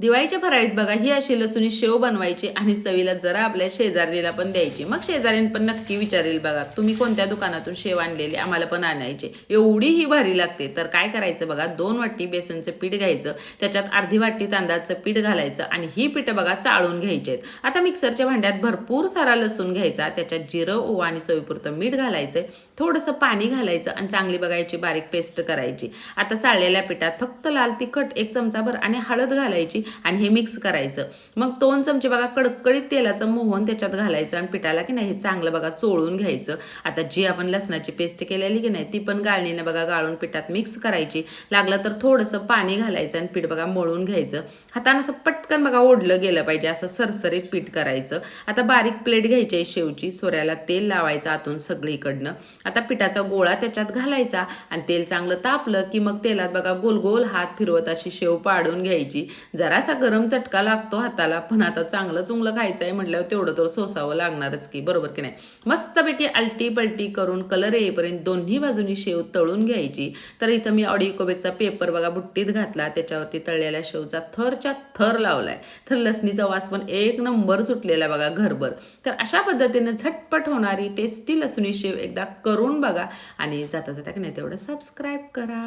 दिवाळीच्या फराळीत बघा ही अशी लसूणी शेव बनवायची आणि चवीला जरा आपल्या शेजारीला पण द्यायची. मग शेजारीन पण नक्की विचारेल बघा तुम्ही कोणत्या दुकानातून शेव आणलेली आम्हाला पण आणायचे. एवढी ही भारी लागते. तर काय करायचं बघा दोन वाटी बेसनचं पीठ घ्यायचं त्याच्यात अर्धी वाटी तांदळाचं पीठ घालायचं आणि ही पीठ बघा चाळून घ्यायची आहेत. आता मिक्सरच्या भांड्यात भरपूर सारा लसूण घ्यायचा त्याच्यात जिरं ओवा आणि चवीपुरतं मीठ घालायचं थोडंसं पाणी घालायचं आणि चांगली बघायची बारीक पेस्ट करायची. आता चाळलेल्या पिठात फक्त लाल तिखट एक चमचाभर आणि हळद घालायची आणि हे मिक्स करायचं. मग दोन चमचे बघा कडकडीत तेलाचं मोहन त्याच्यात घालायचं आणि पिठाला की नाही हे चांगलं बघा चोळून घ्यायचं. आता जी आपण लसणाची पेस्ट केलेली की नाही ती पण गाळणीनं बघा गाळून पिठात मिक्स करायची. लागलं तर थोडंसं पाणी घालायचं आणि पीठ बघा मळून घ्यायचं. हातानं असं पटकन बघा ओढलं गेलं पाहिजे असं सरसरीत पीठ करायचं. आता बारीक प्लेट घ्यायची आहे शेवची सोऱ्याला तेल लावायचं आतून सगळीकडनं. आता पिठाचा गोळा त्याच्यात घालायचा आणि तेल चांगलं तापलं की मग तेलात बघा गोल गोल हात फिरवत अशी शेव पाडून घ्यायची. जरा जरासा गरम चटका लागतो हाताला पण आता चांगलं चुंगलं खायचं आहे म्हटल्यावर तेवढं तर सोसावं लागणारच की बरोबर की नाही? मस्तपैकी आलटी पलटी करून कलर येईपर्यंत दोन्ही बाजूनी शेव तळून घ्यायची. तर इथं मी ऑडिओकोबेकचा पेपर बघा बुट्टीत घातला त्याच्यावरती तळलेल्या शेवचा थरच्या थर लावलाय. तर लसणीचा वास पण एक नंबर सुटलेला बघा घरभर. तर अशा पद्धतीने झटपट होणारी टेस्टी लसुणी शेव एकदा करून बघा आणि जाता जाता की नाही तेवढं सबस्क्राईब करा.